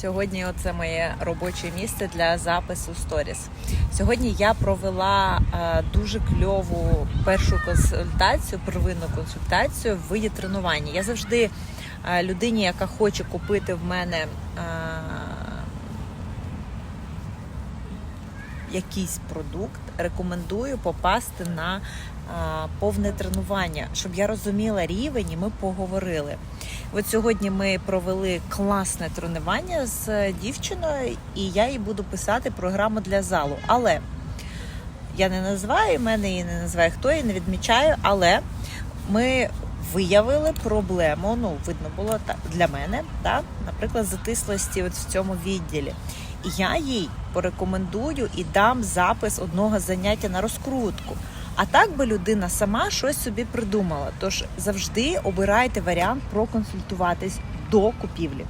Сьогодні це моє робоче місце для запису сторіс. Сьогодні я провела е, дуже кльову першу консультацію, первинну консультацію в виді тренування. Я завжди е, людині, яка хоче купити в мене е, якийсь продукт, рекомендую попасти на повне тренування, щоб я розуміла рівень, і ми поговорили. От сьогодні ми провели класне тренування з дівчиною, і я їй буду писати програму для залу. Але я не називаю мене і не називаю хто і не відмічаю, але ми виявили проблему. Ну, видно було так для мене, так, наприклад, затислості от в цьому відділі. І я їй порекомендую і дам запис одного заняття на розкрутку. А так би людина сама щось собі придумала. Тож завжди обирайте варіант проконсультуватись до купівлі.